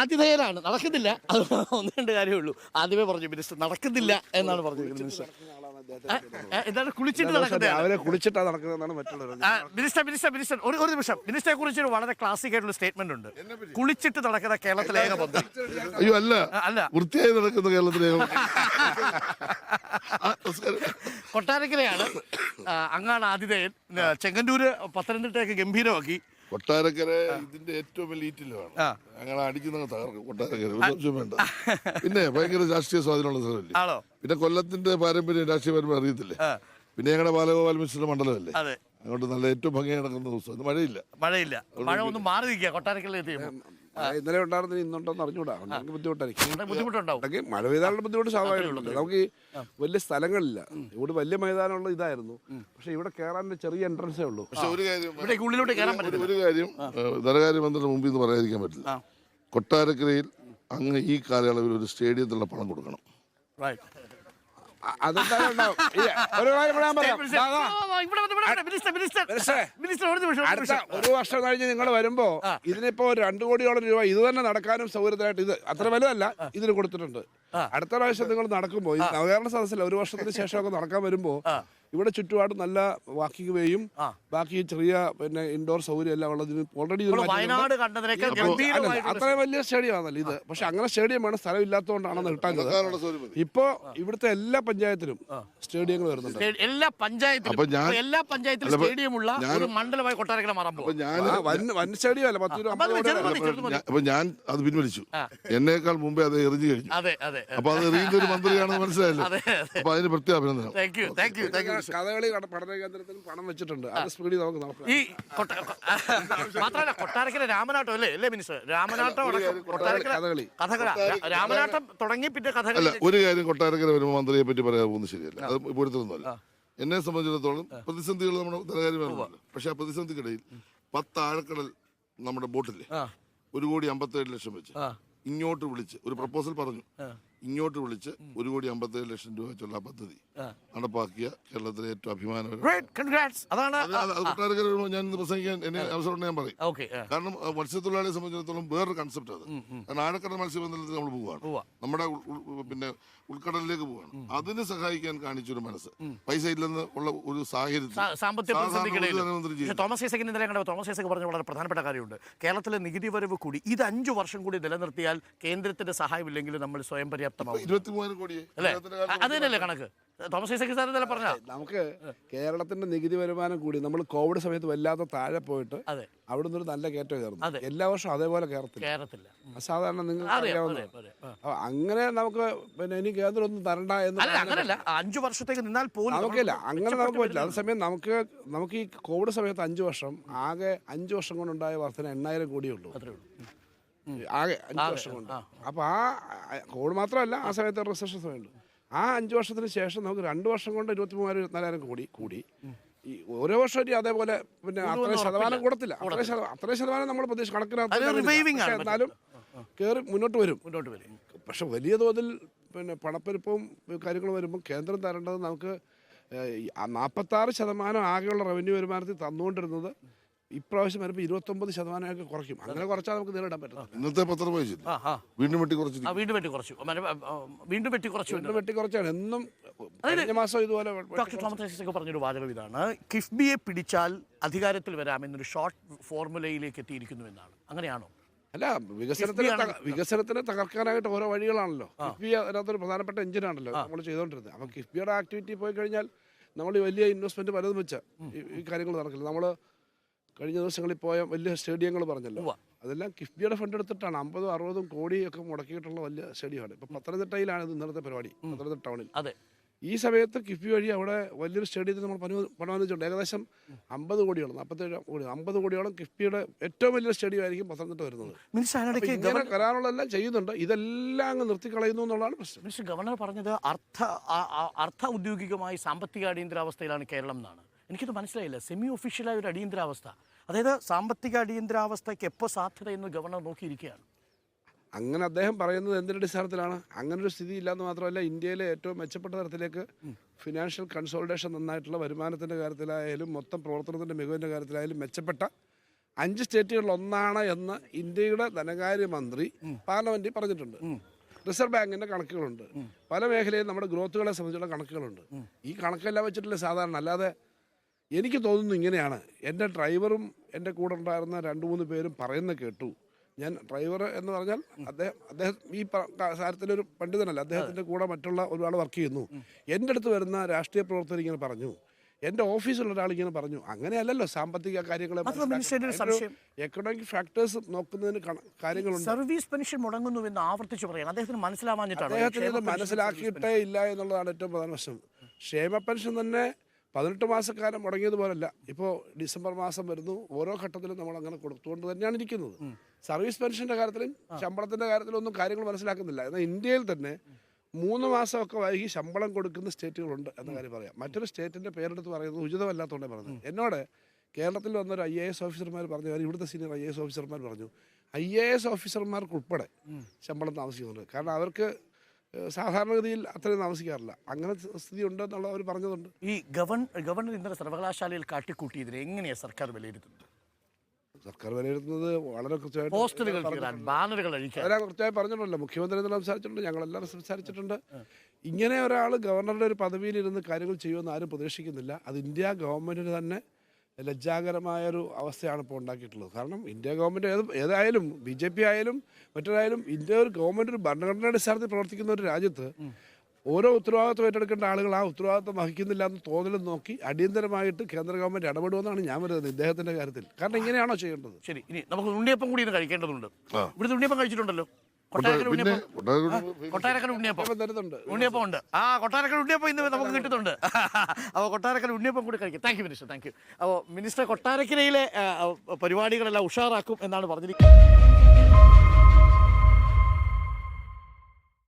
ആതിഥേയനാണ് നടക്കുന്നില്ല. അത് ഒന്ന് രണ്ട് കാര്യമേ ഉള്ളൂ. ആദ്യമേ പറഞ്ഞു മിനിസ്റ്റർ നടക്കുന്നില്ല എന്നാണ് പറഞ്ഞത് മിനിസ്റ്റർ. എന്താണ്? കുളിച്ചിട്ട് നടക്കുന്നത് കുളിച്ചിട്ടാണ് നടക്കുന്നതെന്നാണ് മറ്റുള്ളവർ മിനിസ്റ്റർ മിനിസ്റ്റർ മിനിസ്റ്റർ ഒരു ഒരു നിമിഷം. മിനിസ്റ്ററെ കുറിച്ച് ഒരു വളരെ ക്ലാസിക് ആയിട്ടുള്ള സ്റ്റേറ്റ്മെന്റ് ഉണ്ട്. കുളിച്ചിട്ട് നടക്കുന്ന കേരളത്തിലെ ഏക മന്ത്രി അയ്യോ അല്ല. അല്ല. വൃത്തിയായി നടക്കുന്ന കേരളത്തിലെ. കൊട്ടാരക്കരയാണ് അങ്ങാണ് ആതിഥേയൻ. ചെങ്ങന്നൂര് പത്തനംതിട്ടയൊക്കെ ഗംഭീരമാക്കി. കൊട്ടാരക്കര ഇതിന്റെ ഏറ്റവും വലിയ ഈറ്റിലാണ്. ഞങ്ങൾ അടിക്കുന്ന തകർക്കും. കൊട്ടാരക്കര. സംശയം വേണ്ട. പിന്നെ ഭയങ്കര രാഷ്ട്രീയ സ്വാധീനമുള്ള സ്ഥലമല്ലേ? പിന്നെ കൊല്ലത്തിന്റെ പാരമ്പര്യം രാഷ്ട്രീയ പാരമ്പര്യം അറിയത്തില്ലേ? പിന്നെ ഞങ്ങളുടെ ബാലഗോപാൽ മിശ്ര മണ്ഡലമല്ലേ? അങ്ങോട്ട് നല്ല ഏറ്റവും ഭംഗി നടക്കുന്ന ദിവസം. മഴയില്ല. മഴയില്ല. മഴ ഒന്ന് മാറി നിൽക്കുക കൊട്ടാരക്കരയിൽ ഇന്നലെ ഉണ്ടായിരുന്ന ഇന്നുണ്ടോന്ന് അറിഞ്ഞൂടാ. ഉണ്ടെങ്കിൽ ബുദ്ധിമുട്ടായിരിക്കും. ബുദ്ധിമുട്ടുണ്ടാവും. മഴ പെയ്താലുള്ള ബുദ്ധിമുട്ട് സ്വാഭാവികമുണ്ട് നമുക്ക് ഈ വലിയ സ്ഥലങ്ങളില്ല. ഇവിടെ വലിയ മൈതാനമുള്ള ഇതായിരുന്നു. പക്ഷെ ഇവിടെ കയറാൻ ചെറിയ എൻട്രൻസേ ഉള്ളൂ. പക്ഷെ ഒരു കാര്യം ധനകാര്യ ഉള്ളിലോട്ട് കയറാൻ പറ്റില്ല ഒരു കാര്യം ധനകാര്യമന്ത്രിയുടെ മുമ്പിൽ നിന്ന് പറയാതിരിക്കാൻ പറ്റില്ല. കൊട്ടാരക്കരയിൽ അങ്ങ് ഈ കാലയളവിൽ ഒരു സ്റ്റേഡിയത്തിലുള്ള പണം കൊടുക്കണം. ഒരു വർഷം കഴിഞ്ഞ് നിങ്ങൾ വരുമ്പോ ഇതിനിപ്പോ രണ്ടു കോടിയോളം രൂപ ഇത് തന്നെ നടക്കാനും സൗകര്യത്തിനായിട്ട് ഇത് അത്ര വലുതല്ല ഇതിന് കൊടുത്തിട്ടുണ്ട്. അടുത്ത പ്രാവശ്യം നിങ്ങൾ നടക്കുമ്പോ ഈ സഹകരണ സദസ്സിൽ ഒരു വർഷത്തിന് ശേഷമൊക്കെ നടക്കാൻ വരുമ്പോ ഇവിടെ ചുറ്റുപാട് നല്ല വാക്കിംഗ് വേയും. ബാക്കി ചെറിയ പിന്നെ ഇൻഡോർ സൗകര്യം എല്ലാം ഉള്ളതിന് ഓൾറെഡി അത്ര വലിയ സ്റ്റേഡിയം ആണല്ലോ ഇത്. പക്ഷെ അങ്ങനെ സ്റ്റേഡിയം വേണം സ്ഥലം ഇല്ലാത്തതുകൊണ്ടാണെന്ന് കിട്ടാൻ ഇപ്പോ ഇവിടുത്തെ എല്ലാ പഞ്ചായത്തിലും സ്റ്റേഡിയങ്ങൾ വരുന്നുണ്ട്. എല്ലാ പഞ്ചായത്തിലും. എല്ലാ പഞ്ചായത്തിലും അല്ല, സ്റ്റേഡിയം ഉള്ള ഒരു മണ്ഡലമായി കൊട്ടാരക്കര മാറാൻ ഞാൻ വൻ വൻ സ്റ്റേഡിയം അല്ല പത്ത് അപ്പൊ. ഞാൻ- അത് പിൻവലിച്ചു. എന്നേക്കാൾ മുമ്പേ അത് എറിഞ്ഞു കഴിഞ്ഞു. അതെ അതെ. അപ്പൊ അത് എറിയുന്ന ഒരു മന്ത്രിയാണെന്ന് മനസ്സിലായല്ലോ. അപ്പൊ അതിന് പ്രത്യേക അഭിനന്ദനം. Thank you thank you thank you Kathakali പഠന കേന്ദ്രത്തിനും പണം വെച്ചിട്ടുണ്ട്. അത് സ്പീഡിൽ നമുക്ക് നോക്കാം. ഈ കൊട്ട- മാത്രമല്ല കൊട്ടാരക്കര രാമനാട്ടം അല്ലേ? അല്ലേ മിനിസ്റ്റർ? രാമനാട്ടം അടക്കം കൊട്ടാരക്കര കഥകളി. കഥകള. രാ- രാമനാട്ടം തുടങ്ങി പിന്നെ അല്ല കഥകളി ഒരു കാര്യം കൊട്ടാരക്കര വരുമ്പോൾ മന്ത്രിയെ പറ്റി പറയാൻ പോകുന്നത് ശരിയല്ല. അത് ഇപ്പോഴത്തൊന്നുമല്ല എന്നെ സംബന്ധിച്ചിടത്തോളം പ്രതിസന്ധികൾ നമ്മുടെ ധനകാര്യമാണ് പക്ഷെ ആ പ്രതിസന്ധിക്കിടയിൽ പത്ത് ആഴക്കടൽ നമ്മുടെ ബോട്ടില്ലേ? ഒരു കോടി അമ്പത്തി ഏഴ് ലക്ഷം വെച്ച് ഇങ്ങോട്ട് വിളിച്ച് ഒരു പ്രപ്പോസൽ പറഞ്ഞു. ഇങ്ങോട്ട് വിളിച്ച് ഒരു കോടി അമ്പത്തേഴ് ലക്ഷം രൂപ വെച്ചുള്ള പദ്ധതി നടപ്പാക്കിയ കേരളത്തിലെ ഏറ്റവും അഭിമാനകരം അതാണ് ഞാൻ ഇന്ന് പ്രസംഗിക്കാൻ എന്നെ അവസരം ഞാൻ പറയും. കാരണം മത്സ്യത്തൊഴിലാളിയെ സംബന്ധിച്ചിടത്തോളം വേറൊരു കൺസെപ്റ്റ് അത്. കാരണം ആഴക്കടൽ മത്സ്യബന്ധനത്തിൽ നമ്മൾ പോവുകയാണ്. നമ്മുടെ പിന്നെ ഉൾക്കടലിലേക്ക് പോവുകയാണ് അതിന് സഹായിക്കാൻ കാണിച്ചൊരു മനസ്സ്. പൈസ ഇല്ലെന്ന് ഉള്ള ഒരു സാഹചര്യത്തിൽ ചെയ്യും. തോമസ് ഇന്നലെ കണ്ട തോമസ് ഐസക് പറഞ്ഞ വളരെ പ്രധാനപ്പെട്ട കാര്യമുണ്ട്. കേരളത്തിലെ നികുതി വരവ് കൂടി ഇത് അഞ്ചു വർഷം കൂടി നിലനിർത്തിയാൽ കേന്ദ്രത്തിന്റെ സഹായമില്ലെങ്കിൽ നമ്മൾ സ്വയം പര്യാപ്തമാവും ഇരുപത്തി മൂവായിരം കോടിയെ അല്ലേ? അത് തന്നെയല്ലേ കണക്ക്? തോമസ് ഐസക് സാർ ഇന്നലെ പറഞ്ഞ നമുക്ക് കേരളത്തിന്റെ നികുതി വരുമാനം കൂടി നമ്മൾ കോവിഡ് സമയത്ത് വല്ലാതെ താഴെ പോയിട്ട് അതെ. നിന്നൊരു നല്ല കയറ്റം. കയറുന്നു എല്ലാ വർഷവും അതേപോലെ കയറത്തില്ല. കേരളത്തില്ല സാധാരണ നിങ്ങൾ അങ്ങനെ നമുക്ക് പിന്നെ ഇനി കേന്ദ്രം ഒന്നും തരണ്ട എന്ന് അങ്ങനല്ല. അഞ്ചു വർഷത്തേക്ക് നിന്നാൽ പോലും നമുക്കില്ല. അങ്ങനെ നമുക്ക് പറ്റില്ല അതേസമയം നമുക്ക് നമുക്ക് ഈ കോവിഡ് സമയത്ത് അഞ്ചു വർഷം ആകെ അഞ്ചു വർഷം കൊണ്ടുണ്ടായ വർധന എണ്ണായിരം കോടിയുള്ളൂ അത്രേ ഉള്ളൂ. ആകെ അഞ്ച് വർഷം കൊണ്ട് അപ്പോൾ ആ കോവിഡ് മാത്രമല്ല ആ സമയത്ത് റിസഷൻ സമയമുണ്ട് ആ അഞ്ച് വർഷത്തിന് ശേഷം നമുക്ക് രണ്ട് വർഷം കൊണ്ട് ഇരുപത്തി മൂവായിരം ഇരുപത്തിനാലായിരം കോടി കൂടി. ഈ ഓരോ വർഷം ഇനി അതേപോലെ പിന്നെ അത്ര ശതമാനം കൂടത്തില്ല. അത്ര ശതമാനം അത്രയും ശതമാനം നമ്മൾ പ്രതീക്ഷ കണക്കിനകത്ത് എന്നാലും കയറി മുന്നോട്ട് വരും. മുന്നോട്ട് വരും. പക്ഷെ വലിയ തോതിൽ പിന്നെ പണപ്പെരുപ്പവും കാര്യങ്ങളും വരുമ്പോൾ കേന്ദ്രം തരേണ്ടത് നമുക്ക് നാൽപ്പത്താറ് ശതമാനം ആകെയുള്ള റവന്യൂ വരുമാനത്തിൽ തന്നുകൊണ്ടിരുന്നത് ഇപ്രാവശ്യം വരുമ്പോൾ ഇരുപത്തൊമ്പത് ശതമാനമൊക്കെ കുറയ്ക്കും. അങ്ങനെ കുറച്ചാൽ നമുക്ക് നേരിടാൻ പറ്റും ഇന്നത്തെ പത്രം ആ വീണ്ടും വെട്ടി കുറച്ച് ആ, വീണ്ടും വെട്ടി കുറച്ചു. വീണ്ടും വെട്ടി കുറച്ചു വീണ്ടും വെട്ടി കുറച്ചാണ്. എന്നും കഴിഞ്ഞ മാസം ഇതുപോലെ ഡോക്ടർ തോമസ് ഐസക് പറഞ്ഞൊരു വാചകം ഇതാണ്. കിഫ്ബിയെ പിടിച്ചാൽ അധികാരത്തിൽ വരാമെന്നൊരു ഷോർട്ട് ഫോർമുലയിലേക്ക് എത്തിയിരിക്കുന്നു എന്നാണ്. അങ്ങനെയാണോ? അല്ല വികസനത്തിന് വികസനത്തിന് തകർക്കാനായിട്ട് ഓരോ വഴികളാണല്ലോ. കിഫ്ബി അതിനകത്തൊരു പ്രധാനപ്പെട്ട എഞ്ചിനാണല്ലോ നമ്മൾ ചെയ്തുകൊണ്ടിരുന്നത് അപ്പം കിഫ്ബിയുടെ ആക്ടിവിറ്റി പോയി കഴിഞ്ഞാൽ നമ്മൾ ഈ വലിയ ഇൻവെസ്റ്റ്മെന്റ് പലതും വെച്ച. ഈ കാര്യങ്ങൾ നടക്കില്ല. നമ്മൾ കഴിഞ്ഞ ദിവസങ്ങളിൽ പോയ വലിയ സ്റ്റേഡിയങ്ങൾ പറഞ്ഞല്ലോ. അതെല്ലാം കിഫ്ബിയുടെ ഫണ്ട് എടുത്തിട്ടാണ്. അമ്പതും അറുപതും കോടിയൊക്കെ മുടക്കിയിട്ടുള്ള വലിയ സ്റ്റേഡിയമാണ്. ഇപ്പൊ പത്തനംതിട്ടയിലാണ് ഇത് ഇന്നത്തെ പരിപാടി പത്തനംതിട്ട ടൗണിൽ. അതെ. ഈ സമയത്ത് കിഫ്ബി വഴി അവിടെ വലിയൊരു സ്റ്റേഡിയത്തിൽ നമ്മൾ പണി പണമനുവദിച്ചിട്ടുണ്ട് ഏകദേശം അമ്പത് കോടിയോളം നാൽപ്പത്തേഴ് കോടി അമ്പത് കോടിയോളം കിഫ്ബിയുടെ ഏറ്റവും വലിയ സ്റ്റേഡിയം ആയിരിക്കും പത്തനംതിട്ട വരുന്നത്. ഇങ്ങനെ കരാറുകളെല്ലാം ചെയ്യുന്നുണ്ട്. ഇതെല്ലാം അങ്ങ് നിർത്തിക്കളയുന്നു എന്നുള്ളതാണ് പ്രശ്നം. മിസ്റ്റർ ഗവർണർ പറഞ്ഞത് അർത്ഥ അർത്ഥ ഔദ്യോഗികമായി സാമ്പത്തിക അടിയന്തരാവസ്ഥയിലാണ് കേരളം എന്നാണ്. എനിക്കത് മനസ്സിലായില്ല. സെമി ഒഫീഷ്യലായ ഒരു അടിയന്തരാവസ്ഥ. അതായത് സാമ്പത്തിക അടിയന്തരാവസ്ഥയ്ക്ക് എപ്പോൾ സാധ്യത എന്ന് ഗവർണർ നോക്കിയിരിക്കുകയാണ്. അങ്ങനെ അദ്ദേഹം പറയുന്നത് എന്തിന്റെ അടിസ്ഥാനത്തിലാണ്? അങ്ങനെ ഒരു സ്ഥിതി ഇല്ലാന്ന് മാത്രമല്ല ഇന്ത്യയിലെ ഏറ്റവും മെച്ചപ്പെട്ട തരത്തിലേക്ക് ഫിനാൻഷ്യൽ കൺസോൾട്ടേഷൻ നന്നായിട്ടുള്ള വരുമാനത്തിന്റെ കാര്യത്തിലായാലും മൊത്തം പ്രവർത്തനത്തിന്റെ മികവിന്റെ കാര്യത്തിലായാലും മെച്ചപ്പെട്ട അഞ്ച് സ്റ്റേറ്റുകളിൽ ഒന്നാണ് എന്ന് ഇന്ത്യയുടെ ധനകാര്യമന്ത്രി പാർലമെന്റിൽ പറഞ്ഞിട്ടുണ്ട്. റിസർവ് ബാങ്കിന്റെ കണക്കുകളുണ്ട്. പല മേഖലയിൽ നമ്മുടെ ഗ്രോത്തുകളെ സംബന്ധിച്ചുള്ള കണക്കുകളുണ്ട്. ഈ കണക്കെല്ലാം വെച്ചിട്ടില്ല സാധാരണ. അല്ലാതെ എനിക്ക് തോന്നുന്നു ഇങ്ങനെയാണ്. എന്റെ ഡ്രൈവറും എന്റെ കൂടെ ഉണ്ടായിരുന്ന രണ്ട് മൂന്ന് പേരും പറയുന്ന കേട്ടു. ഞാൻ ഡ്രൈവർ എന്ന് പറഞ്ഞാൽ അദ്ദേഹം അദ്ദേഹം ഈ സാരത്തിന്റെ ഒരു പണ്ഡിതനല്ല. അദ്ദേഹത്തിന്റെ കൂടെ മറ്റുള്ള ഒരാൾ വർക്ക് ചെയ്യുന്നു. എന്റെ അടുത്ത് വരുന്ന രാഷ്ട്രീയ പ്രവർത്തകർ ഇങ്ങനെ പറഞ്ഞു. എന്റെ ഓഫീസിലുള്ള ഒരാൾ ഇങ്ങനെ പറഞ്ഞു. അങ്ങനെയല്ലല്ലോ സാമ്പത്തിക കാര്യങ്ങളെ. എക്കണോമിക് ഫാക്ടേഴ്സ് നോക്കുന്നതിന് കാര്യങ്ങളുണ്ട്. സർവീസ് പെൻഷൻ മുടങ്ങുന്നു എന്ന് ആവർത്തിച്ച് പറയാൻ അദ്ദേഹത്തിന് മനസ്സിലാവാഞ്ഞിട്ടാണ്? അദ്ദേഹത്തിന് മനസ്സിലാക്കിയിട്ടേ ഇല്ല എന്നുള്ളതാണ് ഏറ്റവും പ്രധാന പ്രശ്നം. ക്ഷേമ പെൻഷൻ തന്നെ പതിനെട്ട് മാസക്കാലം മുടങ്ങിയതുപോലല്ല. ഇപ്പോൾ ഡിസംബർ മാസം വരുന്നു. ഓരോ ഘട്ടത്തിലും നമ്മൾ അങ്ങനെ കൊടുത്തുകൊണ്ട് തന്നെയാണ് ഇരിക്കുന്നത്. സർവീസ് പെൻഷന്റെ കാര്യത്തിലും ശമ്പളത്തിന്റെ കാര്യത്തിലും ഒന്നും കാര്യങ്ങൾ മനസ്സിലാക്കുന്നില്ല. എന്നാൽ ഇന്ത്യയിൽ തന്നെ മൂന്ന് മാസമൊക്കെ വൈകി ശമ്പളം കൊടുക്കുന്ന സ്റ്റേറ്റുകളുണ്ട് എന്ന കാര്യം പറയാം. മറ്റൊരു സ്റ്റേറ്റിന്റെ പേരെടുത്ത് പറയുന്നത് ഉചിതമല്ലാത്തതുകൊണ്ടേ പറഞ്ഞത്. എന്നോട് കേരളത്തിൽ വന്നൊരു ഐ എ എസ് ഓഫീസർമാർ പറഞ്ഞു അവർ ഇവിടുത്തെ സീനിയർ ഐ എ എസ് ഓഫീസർമാർ പറഞ്ഞു ഐ എ എസ് ഓഫീസർമാർക്ക് ഉൾപ്പെടെ ശമ്പളം താമസിക്കുന്നുണ്ട്. കാരണം അവർക്ക് സാധാരണഗതിയിൽ അത്രയും താമസിക്കാറില്ല. അങ്ങനെ സ്ഥിതി ഉണ്ട് എന്നുള്ള അവർ പറഞ്ഞതുണ്ട്. ഈ ഗവൺ ഗവർണർ ഇന്നലെ സർവകലാശാലയിൽ കാട്ടിക്കൂട്ടിയതിനെ എങ്ങനെയാണ് സർക്കാർ വിലയിരുത്തുന്നത്? സർക്കാർ വിലയിരുത്തുന്നത് വളരെ കൃത്യമായിട്ട് പോസ്റ്ററുകൾ ബാനറുകൾ അവരാ കൃത്യമായി പറഞ്ഞിട്ടുണ്ടല്ലോ. മുഖ്യമന്ത്രി ഇന്നലെ സംസാരിച്ചിട്ടുണ്ട് ഞങ്ങളെല്ലാവരും സംസാരിച്ചിട്ടുണ്ട്. ഇങ്ങനെ ഒരാൾ ഗവർണറുടെ ഒരു പദവിയിൽ ഇരുന്ന് കാര്യങ്ങൾ ചെയ്യുമെന്ന് ആരും പ്രതീക്ഷിക്കുന്നില്ല. അത് ഇന്ത്യ ഗവൺമെന്റിന് തന്നെ ലജ്ജാകരമായ ഒരു അവസ്ഥയാണ് ഇപ്പോൾ ഉണ്ടാക്കിയിട്ടുള്ളത്. കാരണം ഇന്ത്യ ഗവൺമെന്റ് ഏത് ഏതായാലും ബി ജെ പി ആയാലും മറ്റേതായാലും ഇന്ത്യ ഒരു ഗവൺമെന്റ് ഒരു ഭരണഘടനയുടെ അടിസ്ഥാനത്തിൽ പ്രവർത്തിക്കുന്ന ഒരു രാജ്യത്ത് ഓരോ ഉത്തരവാദിത്വം ഏറ്റെടുക്കേണ്ട ആളുകൾ ആ ഉത്തരവാദിത്വം വഹിക്കുന്നില്ല എന്ന് തോന്നലും നോക്കി അടിയന്തരമായിട്ട് കേന്ദ്ര ഗവൺമെന്റ് ഇടപെടുമെന്നാണ് ഞാൻ വരുന്നത് ഇദ്ദേഹത്തിന്റെ കാര്യത്തിൽ. കാരണം ഇങ്ങനെയാണോ ചെയ്യേണ്ടത്? ശരി ഇനി നമുക്ക് ഉണ്ണിയപ്പം കൂടി കഴിക്കേണ്ടതുണ്ട്. ഇവിടുത്തെ ഉണ്ണിയപ്പം കഴിച്ചിട്ടുണ്ടല്ലോ. കൊട്ടാരക്കര ഉണ്ണിയപ്പം. കൊട്ടാരക്കര കൊട്ടാരക്കര ഉണ്ണിയപ്പം. ഉണ്ണിയപ്പം ഉണ്ട്. ആ കൊട്ടാരക്കര ഉണ്ണിയപ്പം ഇന്ന് നമുക്ക് കിട്ടുന്നുണ്ട്. അപ്പോൾ കൊട്ടാരക്കര ഉണ്ണിയപ്പം കൂടി കഴിക്കും. Thank you minister thank you അപ്പോൾ മിനിസ്റ്റർ കൊട്ടാരക്കരയിലെ പരിപാടികളെല്ലാം ഉഷാറാക്കും എന്നാണ് പറഞ്ഞിരിക്കുന്നത്.